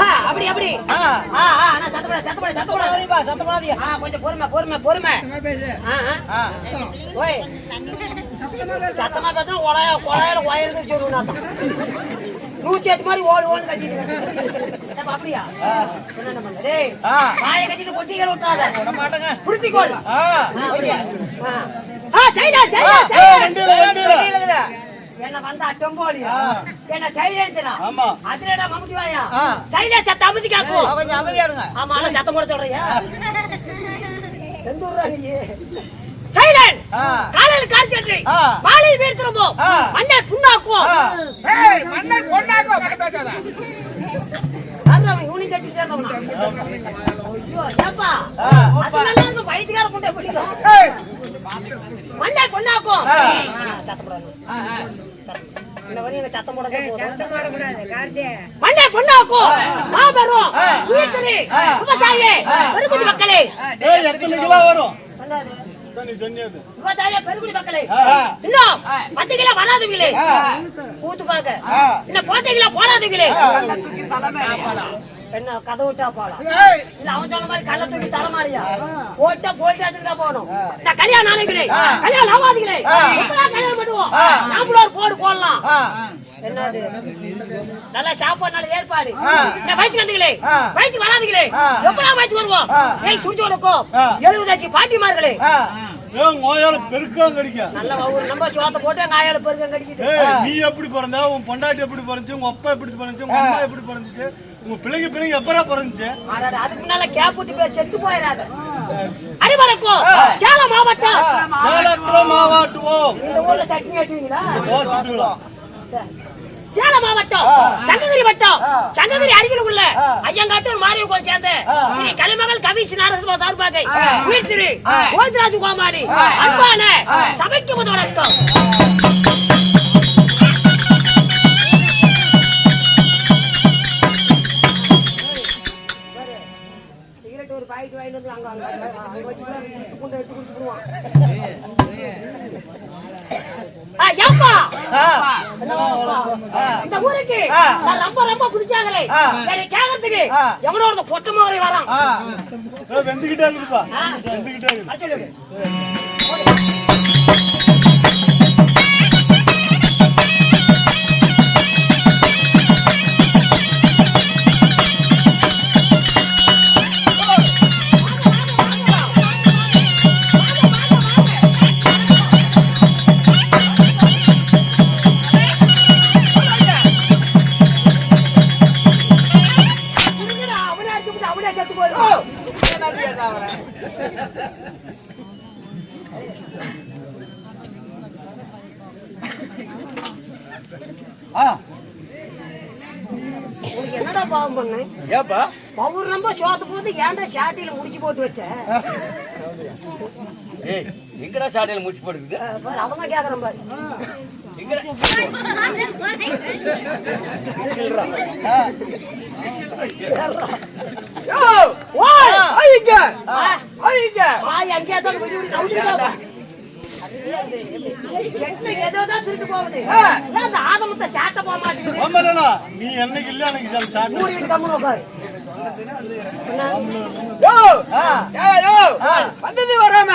ஆ, அப்படி அப்படி. கொஞ்சம் பொறுமை பொறுமை பொறுமை. ஓய். சத்தமா பேசுனா கொலைய கொலையில ஒயர்ந்து சொல்லுவேன் நூத்தி எட்டு மாதிரி ஓடு ஓடு கட்டிட்டு அப்படியா என்ன ஆ. வாயை கட்டிட்டு கொத்திகள் விட்டாத. விட மாட்டேங்க. புடிச்சிக்கோள் ஆ. ஆ, அப்படியா? ஏய். என்ன வந்தா டெம்போலியா. என்ன சைலன்ஸ்டா ஆமா. அதுலடா மம்முட்டி வாயா? ஆ. சைலன்ஸ் சத்த அமுதி காக்கும். கொஞ்சம் அமைதியா இருங்க. ஆமா சத்தம் போட சொல்றியா எந்த ஊர்ரா நீ ஆ. காலையில் வீடு திரும்பும் ஆ. மண்ணை ஐயோ ஏப்பா? ஆ. அது நல்லா இருக்கும் வயிற்றுக்கார முட்டை பிடிக்கும். மண்ணை இந்த வரையும் எங்க சத்தம் போடாத சத்தம் போடக்கூடாது கார்த்திகை. மண்ணை பொண்ணாக்கும் மாபெரும் ஆ. ஈஸ்வரி ஆ. விவசாயி ஆ. பெருங்குடி மக்களே. ஏய், எத்தனை கிலோ வரும். என்னது? நீ சொன்னியது. விவசாய பெருங்குடி மக்களே. ஆ. இன்னும் பத்து கிலோ வராதுங்களே. கூத்து பாக்க. இன்னும் போத்த கிலோ போடாதீங்களே. என்ன கதை விட்டா போலாம். இல்ல அவன் சொன்ன மாதிரி கள்ள தூக்கி தலைமாரியா போட்டா போயிட்டு அதுக்கு போகணும் நான் கல்யாணம் ஆனீங்களே ஆ. கல்யாணம் ஆகாதீங்களே நாமளும் ஒரு போடு போடலாம். நல்லா சாப்பாடு நல்ல ஏற்பாடு. வயிற்று வந்துங்களே. வயிற்று வராதுங்களே. எப்படா வயிற்று வருவோம். ஏய் துணிச்சு உனக்கும். எழுபதாச்சு பாட்டிமார்களே. நீ எப்படி பிறந்த? உன் பொண்டாட்டி எப்படி பிறந்துச்சு? உங்க அப்பா எப்படி பிறந்துச்சு? உங்க அம்மா எப்படி பிறந்துச்சு? உங்க பிள்ளைங்க பிள்ளைங்க எப்பரா பிறந்துச்சு? அதுக்கு முன்னால கேப் விட்டு போய் செத்து போயிடாத அடிவரக்கும் சேலம் மாவட்டம். சேலத்துல மாவாட்டுவோம். இந்த ஊர்ல சட்னி சரி. சேலம் மாவட்டம் சங்ககிரி வட்டம். சங்ககிரி அருகில் உள்ள ஐயங்காட்டூர் மாரியம்மன் சேர்ந்த ஸ்ரீ கலைமகள் கவிசி நாரசிம்ம சார்பாகை வீழ்த்திரு கோவிந்தராஜ் கோமாளி. அன்பான சபைக்கு முத வணக்கம். இந்த ஊருக்கு ரொம்ப ரொம்ப பிடிச்சாங்களே ஆ. என்னை கேட்கறதுக்கு ஆ. எவனோ ஒரு பொட்ட மாதிரி வரான். வெந்துகிட்டே இருக்குப்பா. ஆ. வெந்துகிட்டே இருக்கு. ஏன்டா ஷாட்டில முடிச்சு போட்டு வச்ச? ஏய் எங்கடா சாட்டையில முடிச்சு அஹ் பாரு, தான் கேக்குறான் பாரு. எங்கடா? ஓய்! ஐங்க. ஆ, ஐங்க. வாய் அங்கேயே தான் மாட்டேங்குது? ஆமாடா நீ என்னைக்கு இல்ல எனக்கு சாப்பிட்டு கம்முன்னு உட்காரு யோ யோ வந்தது வராம.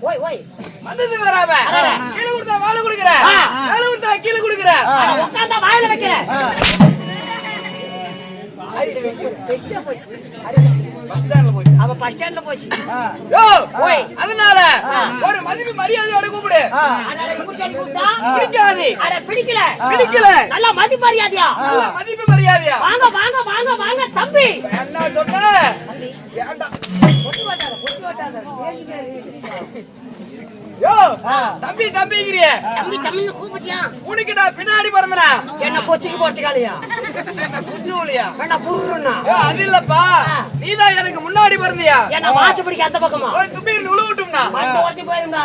ஓய் ஓய். வந்தது வராம. கீழ கொடுத்தா வாழ குடுக்குற. மேல கொடுத்தா கீழ குடுக்குற. உட்காந்தா வாயில பஸ் ஸ்டாண்ட்ல போய் அவ பஸ் ஸ்டாண்ட்ல போச்சு. ஓய். அதனால ஒரு மதிப்பு மரியாதையோட கூப்பிடு. பிடிக்காது. அட பிடிக்கல. பிடிக்கல. நல்லா மதிப்பறியாதியா நல்ல மதிப்பு மரியாதையா? வாங்க வாங்க வாங்க வாங்க தம்பி. என்ன சொன்ன. ஏன்டா பொட்டு வாட்டாத பொட்டு வாட்டாத. யோ! தம்பி தம்பிங்கிறிய. தம்பி தம்பின்னு கூப்பிட்டியா? உனக்கு நான் பின்னாடி பிறந்தனா? என்ன கொச்சிக்கு போட்டுக்காளியா குஞ்சுலியா? வேணா புருன்னா யோ அது இல்லப்பா. நீதான் எனக்கு முன்னாடி பிறந்தியா? என்ன மாசு பிடிக்க அந்த பக்கமா? ஒரு தும்பி உழு விட்டும்னா மண்டை உடஞ்சி போயிருந்தா?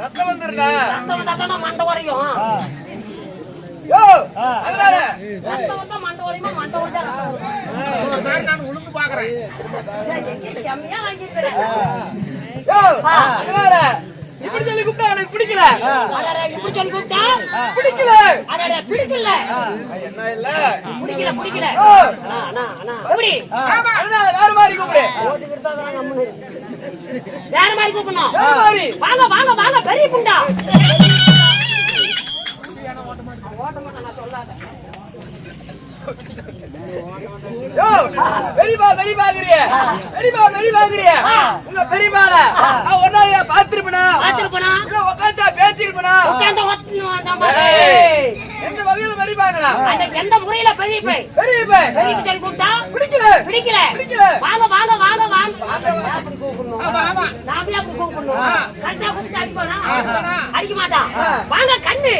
ரத்தம் வந்துருடா. ரத்தம் வந்தா தான் மண்டை உடையும். யோ! அதனால? ரத்தம் வந்தா மண்டை உடையுமா? மண்டை உடைஞ்சா ரத்தம் வரும். நான் உளுந்து பாக்குறேன் செம்மையா அதனால? இப்படி சொல்லி கூப்பிட்டா எனக்கு பிடிக்கல. இப்படி சொல்லி கூப்பிட்டா? பிடிக்கல. பிடிக்கல. என்ன இல்ல. பிடிக்கல பிடிக்கல. அதனால வேற மாதிரி கூப்பிடு. வேற மாதிரி கூப்பிடணும். வாங்க வாங்க வாங்க பெரிய புண்டா. இருக்கிறிய பெரியப்பா இருக்கிறிய உங்க பெரியப்பால நான் ஒரு நாள் பாத்துருப்பேனா பார்த்திருப்பனா? இல்ல உட்காந்தா பேசிருப்பேனா. ஏய், எந்த வகையில பெரியப்பாங்களா அந்த எந்த முறையில பெரிய பை பெரிய கூப்பிட்டா? பிடிக்கல. பிடிக்கல. பிடிக்கல. வாங்க வாங்க வாங்க வாங்க. அப்படி கூப்பிடணும். கரெக்டா கூப்பிட்டு அடிப்பானா அடிக்க மாட்டான் வாங்க கண்ணு.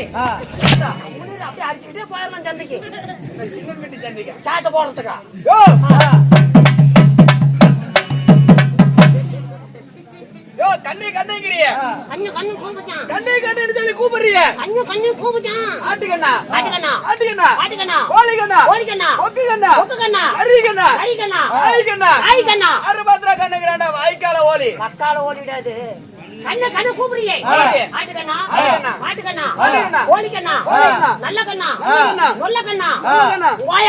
அப்படியே அடிச்சுக்கிட்டே போயிடலாம் சந்திக்க. சாட்டை போடுறதுக்கா? கண்ணே கண்ணைங்கிறிய கண்ணு கண்ணு கூப்பிட்டான். கண்ணே கண்ணேன்னு சொல்லி கூப்பிடுறிய கண்ணு கண்ணு கூப்பிட்டான். ஆட்டுக்கண்ணா. ஆட்டுக்கண்ணா. ஆட்டுக்கண்ணா. ஆட்டுக்கண்ணா. கோழிக்கண்ணா. கோழிக்கண்ணா. ஒக்குக்கண்ணா. ஒக்குக்கண்ணா. அரிக்கண்ணா கறிக்கண்ணா ஆய்க்கண்ணா ஆய்க்கண்ணா அறுபத்திரா கண்ணுங்கிறாண்டா வாய்க்கால ஓலி. பக்கால ஓடிடாது கண்ணு கண்ணு கூப்பிடுறியே ஆடு. ஆட்டுக்கண்ணா. ஆட்டுக்கண்ணா. ஆட்டுக்கண்ணா. கோழிக்கண்ணா. நல்ல கண்ணா நல்ல கண்ணா. சொல்ல கண்ணா நல்ல கண்ணா. ஓய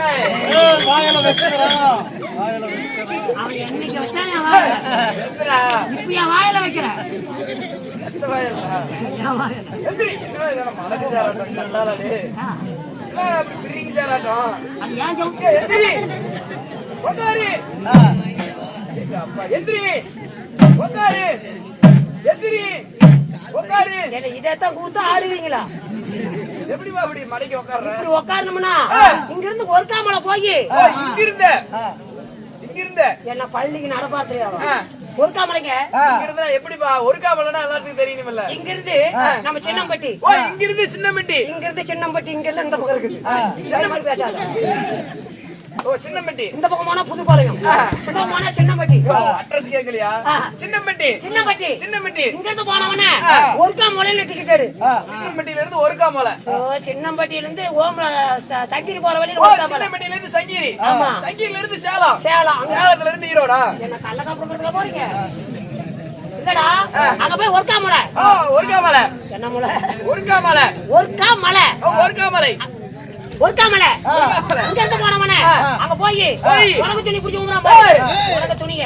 ஏய், ஏய், வாயில வைக்கிறான். வாயில. அவன் என்னைக்கு வச்சான். இப்ப என் வாயில வைக்கிறேன். உட்காரு. உட்காரு. உட்காரு. இதைத்தான் கூத்து ஆடுவீங்களா எப்படிம்மா அப்படி மடக்கி உட்கார்ற? இப்படி உட்காரணும்னா. இங்க இருந்து ஒருக்காமல போய் ஓ, இங்க இருந்த. இங்க இருந்த. என்ன பள்ளிக்கு நடப்பாத்துறியா ஆ. ஒருக்காமலைங்க. இங்க இருந்தா எப்படிப்பா? ஒரு காவலனா எல்லாத்துக்கும் தெரியணுமில்ல இங்க இருந்து நம்ம சின்னம்பட்டி. ஓ இங்க இருந்து சின்னமெட்டி இங்க இருந்து சின்னம்பட்டி இங்க இருந்து இந்த பக்கம் இருக்குது. பேசாத. ஓ சின்னமெட்டி இந்த பக்கம் போனா புதுப்பாளையம் இந்த பக்கம் போனா சின்னம்பட்டி அட்ரஸ் கேட்கலையா ஆ. சின்னமெட்டி சின்னம்பட்டி. சின்னமெட்டி இங்க இருந்து போனவன ஒருக்கா முளையில டிக்கெட் எடு. சின்னமெட்டில இருந்து ஒரு காமல ஓ, சின்னம்பட்டியில இருந்து ஓம் ச- சங்கிரி போற வழியில ஒருக்கா மலை. சின்னமெட்டில இருந்து சங்கிரி ஆமா. சங்கிரில இருந்து சேலம். சேலம் சேலத்துல இருந்து ஈரோடா? என்ன கள்ளக்காப்புறதுல போறீங்க? இல்லடா அங்க போய் ஒருக்கா மலை. ஓ ஒரு காமல என்ன மலை? ஒருக்கா மலை. ஓ ஒரு காமலை ஒருக்கா மலை. ஒரு காமல இங்க இருந்து போனவன. அங்க போய். உனக்கு துணி பிடிச்சி. பாரு. உனக்கு துணிய.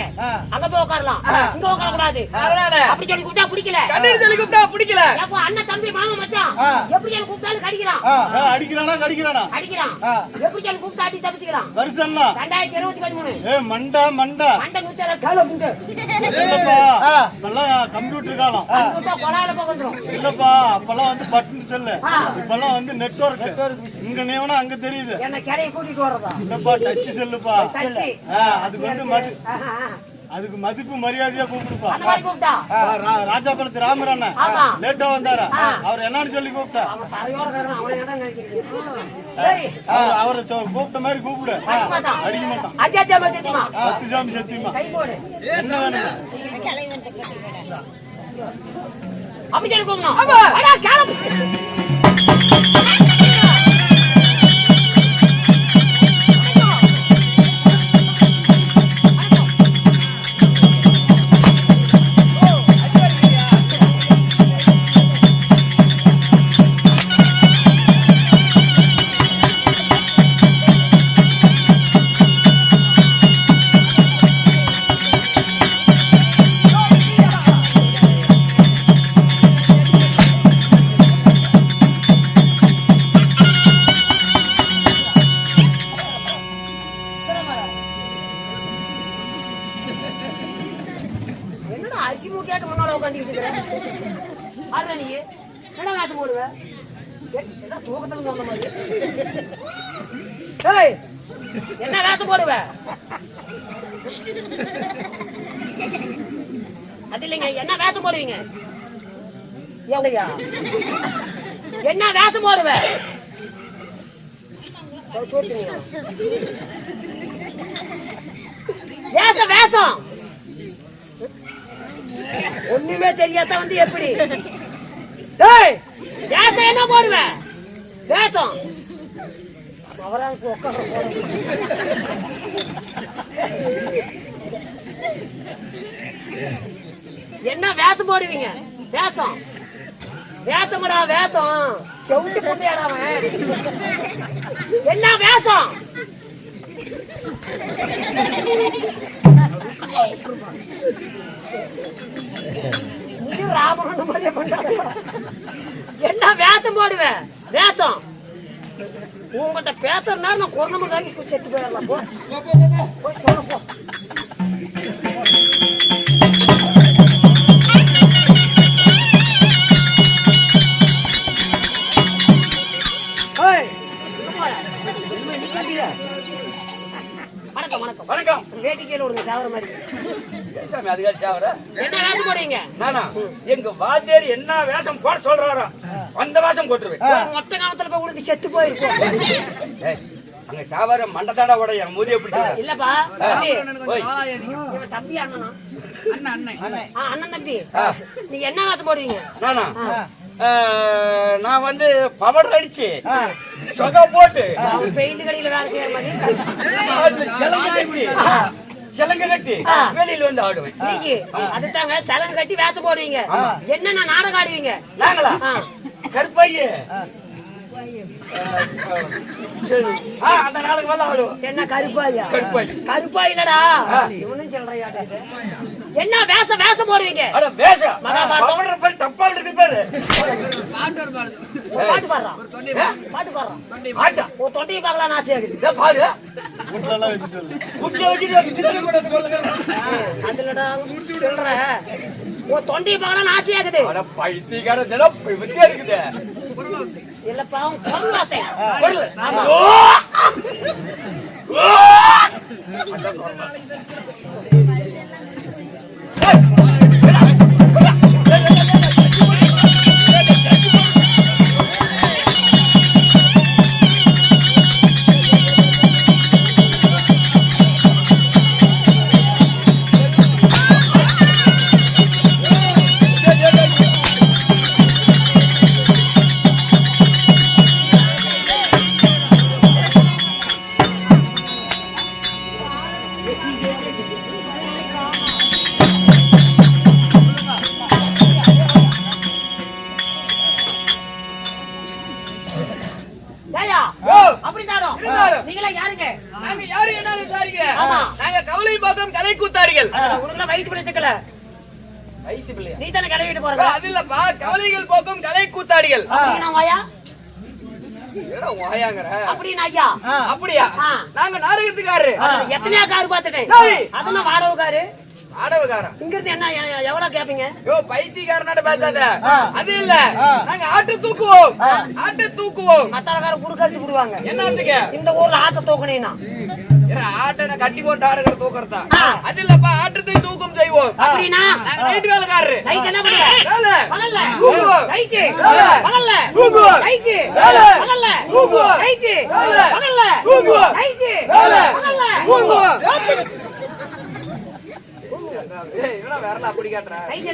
அங்க போய் உட்காரலாம் இங்க உட்கார கூடாது அப்படி சொல்லி கூப்பிட்டா பிடிக்கல. கண்ணீர் சொல்லி கூப்பிட்டா பிடிக்கல. அண்ணன் தம்பி மாமா மச்சான்? எப்படி சொல்லி கூப்பிட்டாலும் கடிக்கிறான். அடிக்கிறானா கடிக்கிறானா? அடிக்கிறான் எப்படி சொல்லி கூப்பிட்டா அடி தப்பிச்சுக்கிறான். இருபத்தி பதிமூணு. ஏ மண்டா மண்டா. மண்டை நூத்தி அறுபது கால புண்டு இல்லப்பா. இப்பெல்லாம் கம்ப்யூட்டர் காலம் போய் வந்துரும். இல்லப்பா அப்பெல்லாம் வந்து பட்டன் செல்லு. இப்பெல்லாம் வந்து நெட்வொர்க் இங்க நேவனா அங்க தெரியுது. என்ன கிளைய கூட்டிட்டு வர்றதா? இல்லப்பா டச் செல்லுப்பா. அதுக்கு வந்து மதி. அதுக்கு மதிப்பு மரியாதையா கூப்பிடுப்பா. ராஜாபுரத்து ராமர் அண்ணன். ஆமா. லேட்டா வந்தாரா? அவர் என்னன்னு சொல்லி கூப்பிட்டா. அவர் கூப்பிட்ட மாதிரி கூப்பிடு. அடிக்க மாட்டான். பத்து சாமி சத்தியமா. அமைச்சர் கூப்பிடணும். என்ன வேஷம் போடுவ? அது இல்லைங்க என்ன வேஷம் போடுவீங்க? எவ்வளையா? என்ன வேஷம் போடுவ? வேஷம் வேஷம். ஒண்ணுமே தெரியாத வந்து எப்படி? டேய் வேஷம் என்ன போடுவ? வேஷம். அவராக்கு உட்கார என்ன வேஷம் போடுவீங்க? வேஷம். வேஷமடா வேஷம். செவுண்டு புண்டையாடா என்ன வேஷம்? ராமன் மாதிரியே பண்றாங்க. என்ன வேஷம் போடுவேன் வேஷம். உங்ககிட்ட பேசுறதுனா நான் கொரோனா தாங்கி செத்து போயிடலாம். போ. போய் சொல்ல போ. வணக்கம் வணக்கம். வணக்கம். வேட்டி கீழே விடுங்க சாவர மாதிரி. சாமி அதுக்காக சாவர என்ன வேஷம் போடுறீங்க? நானா? எங்க வாத்தியார் என்ன வேஷம் போட சொல்றாரோ? அந்த வேஷம் போட்டுருவேன். மொட்டை காலத்துல போய் உனக்கு செத்து போயிருக்கும். அங்க சாவர மண்டதாடா உடைய மூதிய பிடிச்ச இல்லப்பா. தம்பி அண்ணனா அண்ணன் தம்பி நீ என்ன வேஷம் போடுவீங்க? நானா நான் வந்து பவர் அடிச்சு சொகா போட்டு பெயிண்ட் கடையில வேலை செய்யற மாதிரி சிலங்க கட்டி. சிலங்க கட்டி. வெளியில வந்து ஆடுவேன். அதுதாங்க சலன் கட்டி வேஷம் போடுவீங்க. என்னென்ன நாடகம் ஆடுவீங்க? நாங்களா. கருப்பைய. ஆ, அந்த நாளுக்கு மேல ஆடுவோம் என்ன கருப்பாயா கருப்பாய். கருப்பா இல்லடா. இவனும் என்ன வேஷம் வேஷம் போடுவீங்க? அட வேஷம். மகாபாரதம். பவர் பேர் தப்பா இருக்கு பேரு. ஒரு பாட்டு பாடுறான் பாட்டு பாடுறான் ஒரு தொண்டையை பார்க்கலாம் ஆசை ஆகுது இதை பாரு. அதுலடா சொல்ற. ஒரு தொண்டையை பார்க்கலாம் ஆசை ஆகுது அட பைத்தியக்கார தினம் வித்தியா இருக்குது? இல்லப்பா அவன் பொருள் ஆசை. சொல்லு. ஆமா. ஓ! வயசு பிள்ளையா? நீ தானே கிளவிட்டு போறதா அது இல்லப்பா கவலைகள் போக்கும் கலை கூத்தாடிகள். வாயா? அப்படியா. நாங்க எத்தனையா காரு பார்த்துட்டேன்? சரி. அதெல்லாம் வாடகை காரு இங்க இருந்து என்ன எவ்வளவு கேப்பீங்க? யோ பைத்தியக்காரனாட பேசாத. அது இல்ல. நாங்க ஆட்டு தூக்குவோம். ஆட்டு தூக்குவோம். மத்தாளக்கார குடுக்கறது விடுவாங்க. என்னத்துக்கு? இந்த ஊர்ல ஆட்ட தூக்கணினா ஏடா, ஆட்டை கட்டி போட்டு ஆடுகிற தூக்கறதா. அது இல்லப்பா ஆட்டத்தை தூக்கும் செய்வோம். வேலைக்காரரு. நைட் வேலை. வேலை. வேலை.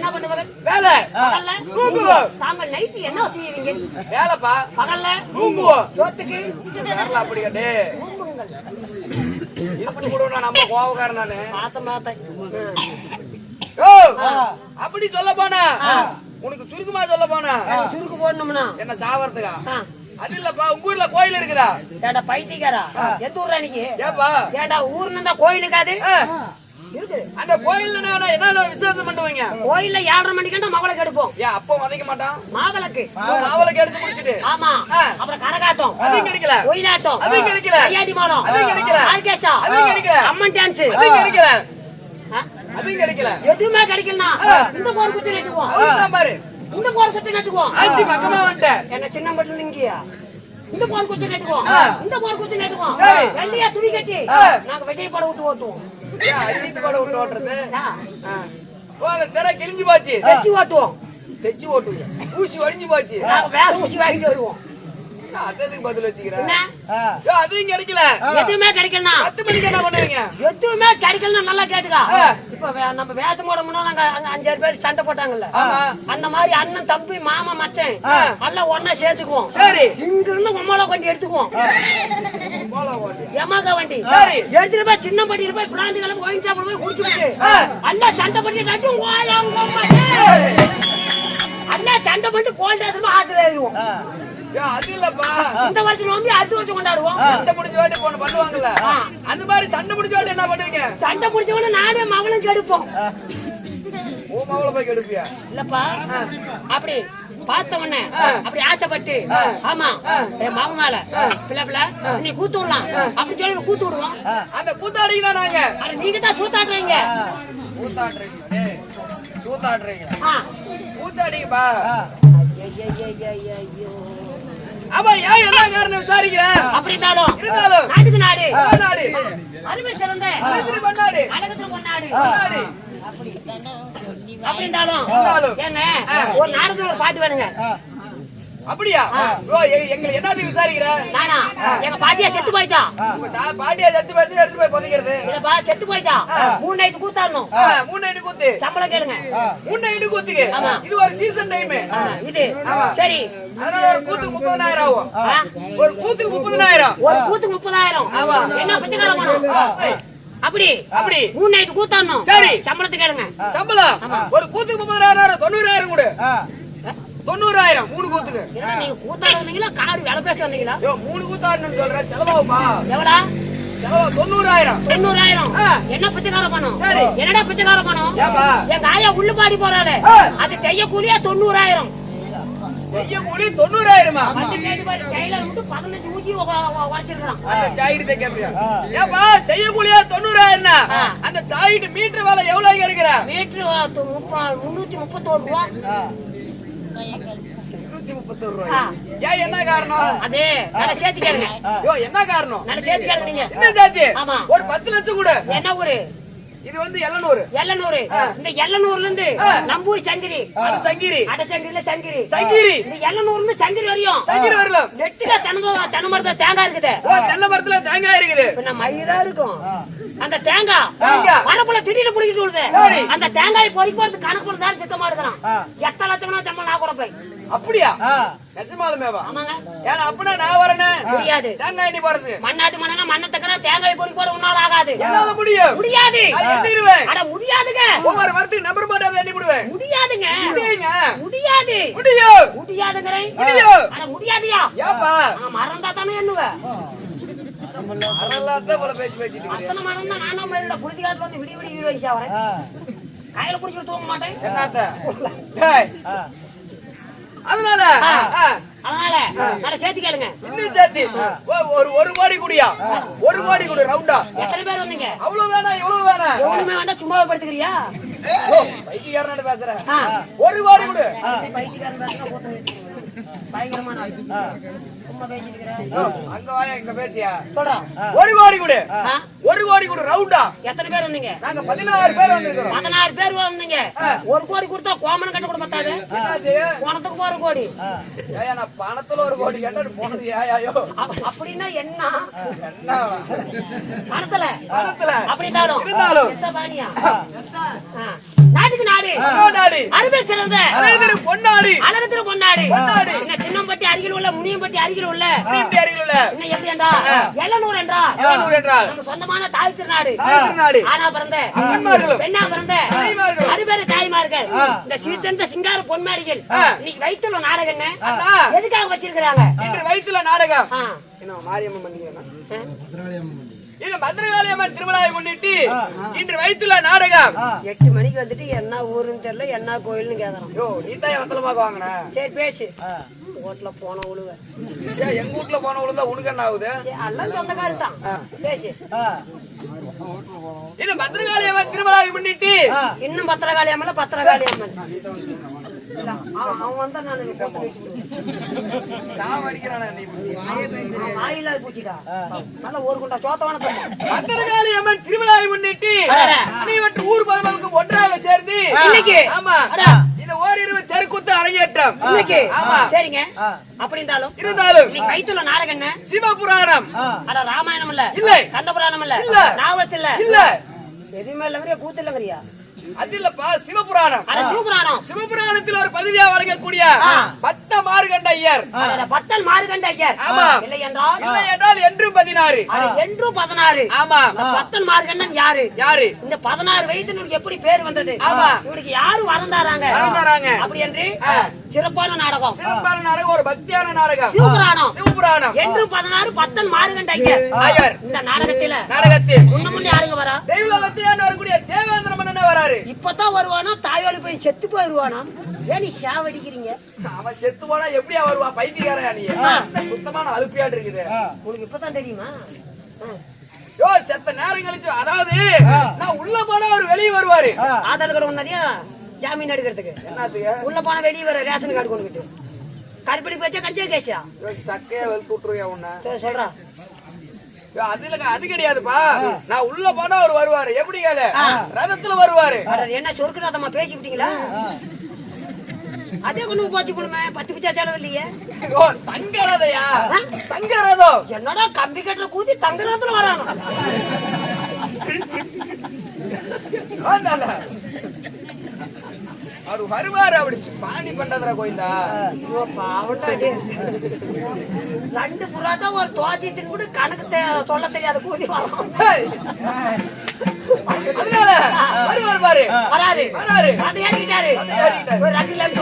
வேலை. வேலை. வேலை. செய்வீங்க? வேலைப்பா. பகல்ல. தூங்குவோம். சோத்துக்கு. விரல அப்படி காட்டு. இப்படி கூட நம்ம கோவக்காரன் நானு. அப்படி சொல்ல போனா? உனக்கு சுருக்கமா சொல்ல போனா. சுருக்கு போடணும்னா. என்ன சாவறதுக்கா. அது இல்லப்பா உங்க ஊர்ல கோயில் இருக்குதா? ஏடா பைத்தியக்காரா? எந்த ஊர்ல நீங்க ஏப்பா? ஏடா ஊர்ல இருந்தா கோயில் இருக்காது அந்த என்ன விசேஷம் பண்ணுவீங்க? கோயில்ல ஏழரை மணிக்கு மகளை எடுப்போம் ஏன் அப்பா மதிக்க மாட்டான்? மாவிளக்கு. மாவளுக்கு எடுத்து முடிச்சிட்டு ஆமா. அப்புறம் கரகாட்டம். கிடைக்கல. ஒயிலாட்டம். அதுவும் கிடைக்கல. கையாடி மாடம். அதுவும் கிடைக்கல. ஆர்கெஸ்ட்ரா. அதுவும் கிடைக்கல. அம்மன் டான்ஸ். கிடைக்கல. எதுவுமே கிடைக்கலனா இந்த போர் குத்து அதுதான் பாரு. இந்த போர் குத்து நட்டுக்குவோம். ஆச்சி பக்கமா வந்துட்டேன் என்ன சின்ன பட்டில இங்கயா? இந்த போர் குத்து நட்டுக்குவோம். இந்த போர் குத்து நட்டுக்குவோம். சரி. வெள்ளையா துணி கட்டி. நாங்க விஜய் படம் விட்டு ஓட்டுவோம் கூட விட்டு ஓட்டுறது? அந்த திரை கிழிஞ்சு போச்சு. வச்சு ஓட்டுவோம். தைச்சு ஓட்டுங்க. ஊசி ஒடிஞ்சு போச்சு. வேற ஊசி வாங்கிட்டு வருவோம். அதுக்கு பதில் வச்சுக்கிறேன் அதுவும் கிடைக்கல. எதுவுமே கிடைக்கலனா பத்து மணிக்கு என்ன பண்ணுவீங்க? எதுவுமே கிடைக்கலன்னா நல்லா கேட்டுக்கா. இப்ப நம்ம வேஷம் போட முன்னால அங்க அஞ்சாறு பேர் சண்டை போட்டாங்கல்ல. ஆமா. அந்த மாதிரி அண்ணன் தம்பி மாமா மச்சன். எல்லாம் ஒண்ணா சேர்த்துக்குவோம். சரி. இங்க இருந்து உமால எடுத்துக்குவோம். வண்டி. எடுத்துட்டு போய் சின்ன பட்டியில போய் பிராந்தி கிளம்பி ஒயின் சாப்பிட போய் ஆ. எல்லாம் சண்டை பண்ணி நட்டு ஓயா உங்க அம்மா, ஏய். அண்ணா சண்டை பண்ணிட்டு போல் தேசமா ஆத்துல ஏறிடுவோம். ஐயோ, அது இல்லப்பா. இந்த வருஷம் நோம்பி அடுத்த வருஷம் கொண்டாடுவோம். சண்டை முடிஞ்ச வாட்டி ஒண்ணு பண்ணுவாங்கல்ல. அந்த மாதிரி சண்டை முடிஞ்ச வாட்டி என்ன பண்ணுவீங்க? சண்டை முடிச்சவன நானே மகனும் கெடுப்போம். ஓ மாவுல போய் கெடுப்பியா? இல்லப்பா. அப்படி. பார்த்த உடனே அப்படி ஆசைப்பட்டு ஆமா என் மாமன் மேல பிள்ளை பிள்ளை நீ கூத்து விடலாம் அப்படி சொல்லி கூத்து விடுவோம். அந்த கூத்தாடிக்கு தான் நாங்க ஆனா நீங்க தான் சூத்தாடுறீங்க. கூத்தாடுறீங்க ஆ. கூத்தாடிங்கப்பா. ஐயையையையையோ. ஆமா ஏன் என்ன காரணம் விசாரிக்கிறேன் அப்படி இருந்தாலும். இருந்தாலும் நாட்டுக்கு நாடு. பண்ணாடி அருமை சிறந்த அழகத்துல பண்ணாடி அப்படி இருந்தாலும். இருந்தாலும். ஏங்க ஒரு நாடகத்துல ஒரு பாட்டு வேணுங்க. அப்படியா? எங்களை என்னத்துக்கு விசாரிக்கிற? நானா? எங்க பாட்டியா செத்து போயிட்டா? பாட்டியா செத்து போய் எடுத்து போய் புதைக்கிறது. இல்லப்பா செத்து போயிட்டா? மூணு நைட்டு கூத்தாடணும். மூணு நைட்டு கூத்து. சம்பளம் கேளுங்க. மூணு நைட்டு கூத்துக்கு. இது ஒரு சீசன் டைம் இது. சரி. அதனால ஒரு கூத்துக்கு முப்பதனாயிரம் ஆகும். ஒரு கூத்துக்கு முப்பதனாயிரம். ஒரு கூத்துக்கு முப்பதாயிரம். என்ன பிச்சைக்காரம் பணம் ஏய், அப்படி. அப்படி. மூணு நைட்டு கூத்தாடணும். சரி. சம்பளத்துக்கு கேளுங்க. சம்பளம். ஒரு கூத்துக்கு முப்பதாயிரம் தொண்ணூறாயிரம் கொடு. தொண்ணூறாயிரம் மூணு கூத்துக்கு. என்ன நீங்க கூத்தாட வந்தீங்களா காடு வேலை பேச வந்தீங்களா? ஐயோ மூணு கூத்தாடணும்னு சொல்றேன் செலவாகுமா? எவ்வளா? செலவா தொண்ணூறாயிரம். தொண்ணூறாயிரம். என்ன பிச்சைக்கார பணம்? சரி. என்னடா பிச்சைக்கார பணம்? ஏப்பா. எங்க ஆயா உள்ளுபாடி போறாளே. ஆ. அது செய்ய கூலியா தொண்ணூறாயிரம்? செய்ய கூலி தொண்ணூறாயிரமா? பதினஞ்சு ஊசி உழைச்சிருக்கான் அந்த சாயிட்டு தைக்க அப்படியா ஏப்பா செய்ய கூலியா தொண்ணூறாயிரம். அந்த சாயிட்டு மீட்டர் வேலை எவ்வளவு எடுக்கிற மீட்டர் முன்னூத்தி முப்பத்தோரு ரூபா. என்ன காரணம்? அது நல்ல சேர்த்து கேளுங்க என்ன காரணம்? நல்ல சேர்த்து கேளுங்க நீங்க. என்ன ஆமா. ஒரு பத்து லட்சம் கூட. என்ன ஊரு? இது வந்து எல்லனூர் எல்லனூரு இந்த எல்லனூர்ல இருந்து நம்பூர் சங்கிரி. சங்கிரி. அட சங்கிரில சங்கிரி. சங்கிரி. இந்த எல்லனூர்ல இருந்து சங்கிரி வரையும். சங்கிரி வரலாம். நெட்டில தென்னை தென்னை மரத்துல தேங்காய் இருக்குது. ஓ தென்னை மரத்துல தேங்காய் இருக்குது. பின்ன மயிரா இருக்கும். அந்த தேங்காய். மரப்புல திடீர்னு பிடிக்கிட்டு விடுது சரி. அந்த தேங்காய் பொறி போறது கணக்கு தான் சித்தமா இருக்கிறான். எத்தனை லட்சம்னா சம்பளம் நான் கூட போய். அப்படியா? நெசமாலுமேவா ஆமாங்க. ஏன்னா அப்படின்னா நான் வரேனே. முடியாது. தேங்காய் எண்ணி போறது மண்ணாத்து மண்ணா மண்ணை தக்கற தேங்காய் பொறி போட உன்னால ஆகாது. என்னால முடியும். முடியாது. எண்ணிடுவேன் அட முடியாதுங்க. ஒவ்வொரு மரத்துக்கு நம்பர் மாட்டாத எண்ணி விடுவேன் முடியாதுங்க. முடியுங்க. முடியாது. முடியும். முடியாதுங்கிறேன். முடியும். அட முடியாதியா? ஏப்பா. நான் மறந்தா தானே எண்ணுவேன் அதெல்லாம் போல பேச்சு பேசிட்டு இருக்கீங்க. அத்தனை மரம் தான் நானும் மயில புடிச்சு காலத்துல வந்து விடி விடி வீடு வச்சா வரேன் கையில புடிச்சிட்டு தூங்க மாட்டேன். என்னத்த. அதனால அதனால நல்ல சேர்த்து கேளுங்க. இன்னும் சேர்த்து. ஒரு ஒரு கோடி குடியா? ஒரு கோடி குடு ரவுண்டா எத்தனை பேர் வந்தீங்க? அவ்வளவு வேணாம் இவ்வளவு வேணாம். எவ்வளவுமே வேண்டாம் சும்மாவே படுத்துக்கிறியா ஓ, பைத்தியக்காரனாட்டு பேசுற. ஒரு கோடி குடு. பைத்தியக்காரன் பேசுனா ஒரு கோடி குடு? ஒரு கோடி குடு ரவுண்டா எத்தனை பேர் வந்தீங்க? நாங்க பதினாறு பேர் வந்திருக்கிறோம். பதினாறு பேர் வந்தீங்க. ஒரு கோடி கொடுத்தா கோமனம் கட்ட கூட பத்தாது. போனதுக்கு போற கோடி. ஏயா நான் பணத்துல ஒரு கோடி கேட்டு போனது ஏயாயோ. அப்- அப்படின்னா என்ன? என்ன? பணத்துல. பணத்துல. அப்படின்னாலும் இருந்தாலும். எந்த பாணியா ஆ. நாட்டுக்கு நாடு. கொண்டாடி அருமை சிறந்த. அழகு பொன்னாடி. அழகத்திரு பொன்னாடு. பொன்னாடு. இந்த சின்னம்பட்டி அருகில் உள்ள முனியம்பட்டி அருகில் உள்ள. அருகில் உள்ள. எப்படி என்றா எல்லனூர் என்றா எல்லனூர் என்றால். நம்ம சொந்தமான தாய் திருநாடு. ஆனா பிறந்த. பெண்ணா பிறந்த. அறுபேறு தாய்மார்கள். இந்த சீர்திருந்த சிங்கார பொன்மாரிகள். இன்னைக்கு வைத்துள்ள நாடகம் என்ன? எதுக்காக வச்சிருக்கிறாங்க? வயிற்றுல நாடகம். என்ன மாரியம்மன் ஆ. இது பத்ரகாளியம்மன் திருவிழாவை முன்னிட்டு இன்று வயிற்றுல நாடகம். எட்டு மணிக்கு வந்துட்டு என்ன ஊருன்னு தெரியல என்ன கோயில்னு கேக்குறான். யோ நீ தான் வாங்கின. சரி பேசு. ஓட்டுல போன உழுவ. ஏன் எங்க வீட்டுல போன விழுந்தா உனக்கு என்ன ஆகுது? எல்லாம் சொந்தக்காரு தான். பேசு. இது பத்ரகாளியம்மன் திருவிழாவை முன்னிட்டு இன்னும் பத்திரகாளி அம்மன் பத்திரகாளி அம்மன். அவன் வந்தா நான் இங்க போட்டு வைக்கிறேன். சாவ அடிக்கிறானே நீ? வாயில்லாத பூச்சிடா நல்ல ஒரு குண்டா சோத்தவன பத்ரகாளியம்மன் திருவிழாவை முன்னிட்டு மற்றும் ஊர் பொதுமக்களுக்கு ஒன்றாக சேர்ந்து இன்னைக்கு? ஆமா. அடா. இந்த ஓரிரு தெருக்கூத்து அரங்கேற்றம். இன்னைக்கு? ஆமா. சரிங்க. அப்படி இருந்தாலும் இருந்தாலும். இன்னைக்கு வயிற்றுல நாடகம் என்ன? சிவபுராணம். அட ராமாயணம் இல்ல. இல்லை. கந்த புராணம் இல்ல. இல்ல. இல்ல. இல்ல. எதுவுமே இல்லங்கிறியா? கூத்து இல்லங்கிறியா? அது இல்லப்பா சிவபுராணம் சிவபுராணம். சிவபுராணத்தில் ஒரு பகுதியா வழங்கக்கூடிய ஆ. பக்த மார்கண்ட ஐயர். பத்தன் மாறுகண்ட ஐயர். ஆமா. இல்லை என்றால் இல்லை என்றால் என்றும் பதினாறு. என்றும் பதினாறு. ஆமா. பத்தன் மார்கண்டன் யாரு? யாரு? இந்த பதினாறு வயதில் எப்படி பேர் வந்தது? ஆமா. இவருக்கு யாரு வரந்தாராங்க வரந்தாராங்க. அப்படி என்று சிறப்பான நாடகம். சிறப்பான நாடகம் ஒரு பக்தியான நாடகம். சிவபுராணம். சிவபுராணம். என்று பதினாறு பத்தன் மாறுகண்ட ஐயர். ஐயர். இந்த நாடகத்தில நாடகத்தில். முன்ன முன்ன யாருங்க வரா? தெய்வலோகத்தியாண்டு வரக்கூடிய தேவேந்திர மன்னன் வராரு? இப்பதான் வருவானா? தாயோடு போய் செத்து போயிருவானா? ஏன் நீ சாவடிக்கிறீங்க? அவன் செத்து போனா எப்படியா வருவா? பைத்தியக்காரயா நீ. சுத்தமான அலுப்பியாட்டு இருக்குது. உனக்கு இப்பதான் தெரியுமா. யோ செத்த நேரம் கழிச்சு அதாவது நான் உள்ள போனா அவர் வெளியே வருவாரு. ஆதார் கார்டு ஒன்னதையா ஜாமீன் எடுக்கிறதுக்கு. என்னத்துக்கு? உள்ள போனா வெளியே வர ரேஷன் கார்டு கொண்டுகிட்டு கருப்படி போச்சா கஞ்சா கேசியா யோ, சக்கையா வெளுத்து விட்டுருவியா உன்னை? சரி சொல்றா. அது இல்லங்க அது கிடையாதுப்பா. நான் உள்ள போனா அவர் வருவாரு. எப்படி கேளு? ரதத்துல வருவாரு. என்ன சொர்க்கநாதம்மா பேசிவிட்டீங்களா? அதே கொண்டு போச்சு பண்ணுமே பத்து பிச்சா செலவு இல்லையே. யோ, தங்க ரதையா? தங்க ரதம். என்னடா கம்பி கட்டுற கூதி தங்குறதுல வரானு? ஆந்தாண்டா. அவர் வருவாரு அப்படி. பாணி பண்றதுல கோயிந்தா ரெண்டு புறா தான் ஒரு தோச்சியத்தின் கூட கணக்கு சொல்ல தெரியாத கூதி வரும். வரு வருவார் பாரு. வராரு. வராரு. அது ஏறிட்டாரு ஒரு ரெண்டு லேம்